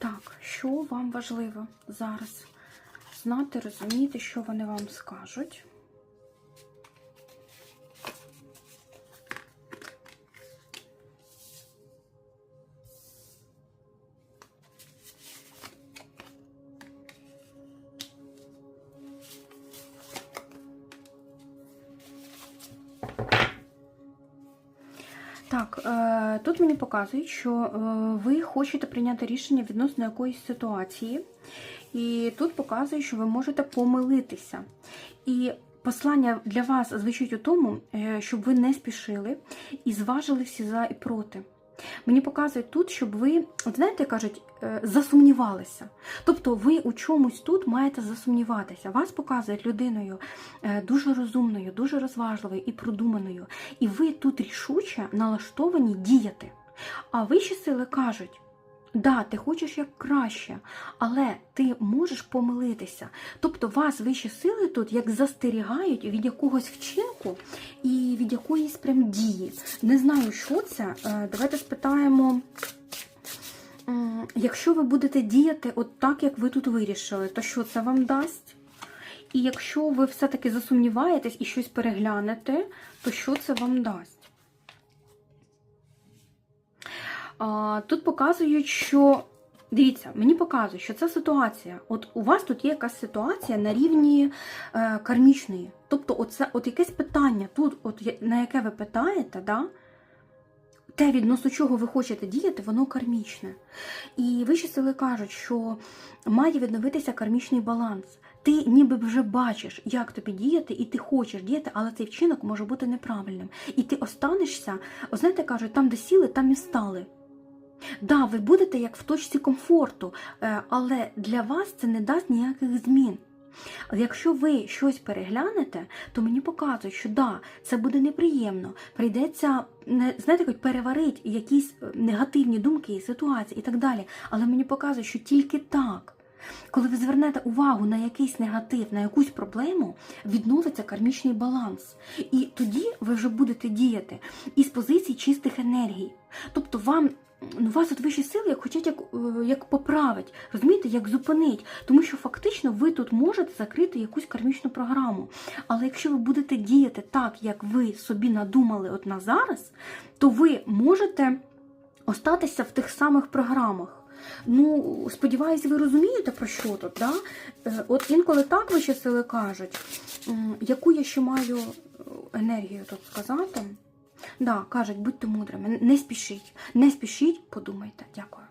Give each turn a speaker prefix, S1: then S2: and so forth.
S1: Так, що вам важливо зараз? Знати, розуміти, що вони вам скажуть. Так, е, тут мені показують, що е, ви хочете прийняти рішення відносно якоїсь ситуації, і тут показує, що ви можете помилитися. І послання для вас звучить у тому, е, щоб ви не спішили і зважили всі за і проти. Мені показують тут, щоб ви, от знаєте, кажуть, е, засумнівалися. Тобто ви у чомусь тут маєте засумніватися. Вас показують людиною е, дуже розумною, дуже розважливою і продуманою. І ви тут рішуче налаштовані діяти. А вищі сили кажуть. Да, ти хочеш як краще, але ти можеш помилитися. Тобто вас вищі сили тут як застерігають від якогось вчинку і від якоїсь прям дії. Не знаю, що це. Е, Давайте спитаємо. Якщо ви будете діяти от так, як ви тут вирішили, то що це вам дасть? І якщо ви все-таки засумніваєтесь і щось переглянете, то що це вам дасть? Тут показують, що. Дивіться, мені показують, що це ситуація. От у вас тут є якась ситуація на рівні е, кармічної. Тобто, оце, от якесь питання тут, от, на яке ви питаєте, да? те, відносно чого ви хочете діяти, воно кармічне. І вищі сили кажуть, що має відновитися кармічний баланс. Ти ніби вже бачиш, як тобі діяти, і ти хочеш діяти, але цей вчинок може бути неправильним. І ти останешся, о, знаєте, кажуть, там, де сіли, там і стали. Да, ви будете як в точці комфорту, е, але для вас це не дасть ніяких змін. Якщо ви щось переглянете, то мені показують, що да, це буде неприємно. Прийдеться знаєте, хоч переварити якісь е, негативні думки, і ситуації і так далі. Але мені показують, що тільки так. Коли ви звернете увагу на якийсь негатив, на якусь проблему, відновиться кармічний баланс. І тоді ви вже будете діяти із позиції чистих енергій. Тобто вам. Ну, вас от вищі сили як хочуть як, е, як поправить, розумієте, як зупинить. Тому що фактично ви тут можете закрити якусь кармічну програму. Але якщо ви будете діяти так, як ви собі надумали от на зараз, то ви можете остатися в тих самих програмах. Ну, сподіваюся, ви розумієте, про що тут, да? Е, От інколи так вищі сили кажуть, яку я ще маю е, енергію тут сказати. Да, кажуть, будьте мудрими, не спішіть, не спішіть, подумайте. Дякую.